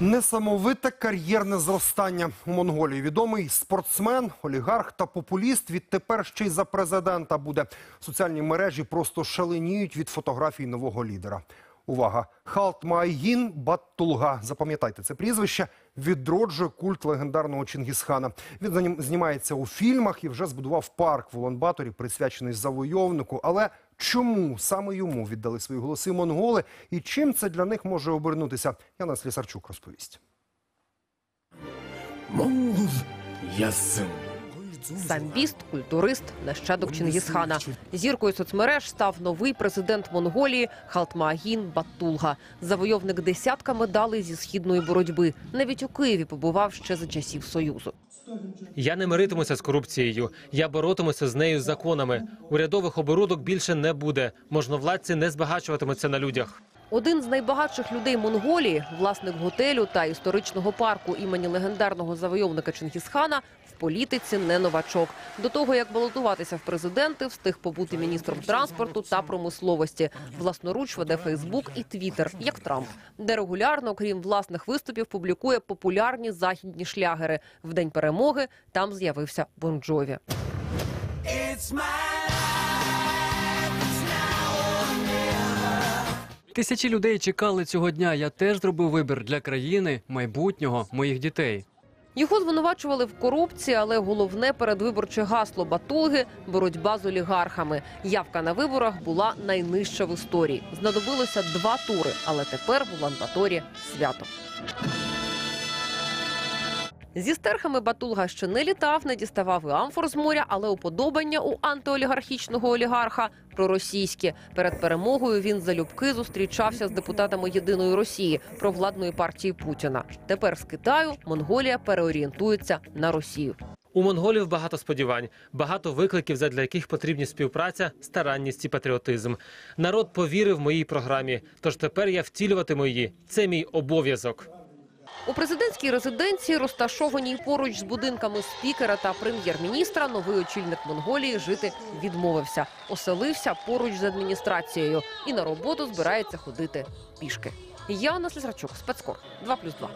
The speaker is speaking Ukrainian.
Несамовите кар'єрне зростання у Монголії. Відомий спортсмен, олігарх та популіст відтепер ще й за президента буде. Соціальні мережі просто шаленіють від фотографій нового лідера. Увага! Халтмайгін Баттулга. Запам'ятайте це прізвище. Відроджує культ легендарного Чингісхана. Він знімається у фільмах і вже збудував парк в Улан-Баторі, присвячений завойовнику. Але чому саме йому віддали свої голоси монголи і чим це для них може обернутися? Яна Слісарчук розповість. Монгол ясин. Самбіст, культурист, нащадок Чингісхана. Зіркою соцмереж став новий президент Монголії Халтмаагін Баттулга. Завойовник десятка медалей зі східної боротьби. Навіть у Києві побував ще за часів Союзу. Я не миритимуся з корупцією. Я боротимуся з нею законами. Урядових оборудок більше не буде. Можновладці не збагачуватимуться на людях. Один з найбагатших людей Монголії, власник готелю та історичного парку імені легендарного завойовника Чингісхана, в політиці не новачок. До того як балотуватися в президенти, встиг побути міністром транспорту та промисловості. Власноруч веде Фейсбук і Твіттер, як Трамп, де регулярно, крім власних виступів, публікує популярні західні шлягери. В день перемоги там з'явився Бон Джові. Тисячі людей чекали цього дня. Я теж зробив вибір для країни, майбутнього, моїх дітей. Його звинувачували в корупції, але головне передвиборче гасло Батулги – боротьба з олігархами. Явка на виборах була найнижча в історії. Знадобилося два тури, але тепер в Ланбаторі свято. Зі стерхами Батулга ще не літав, не діставав і амфор з моря, але уподобання у антиолігархічного олігарха проросійське. Перед перемогою він залюбки зустрічався з депутатами єдиної Росії провладної партії Путіна. Тепер з Китаю Монголія переорієнтується на Росію. У монголів багато сподівань, багато викликів, задля яких потрібні співпраця, старанність і патріотизм. Народ повірив моїй програмі, тож тепер я втілюватиму її. Це мій обов'язок. У президентській резиденції, розташованій поруч з будинками спікера та прем'єр-міністра, новий очільник Монголії жити відмовився. Оселився поруч з адміністрацією і на роботу збирається ходити пішки. Яна Слізрачук, спецкор 2+,2.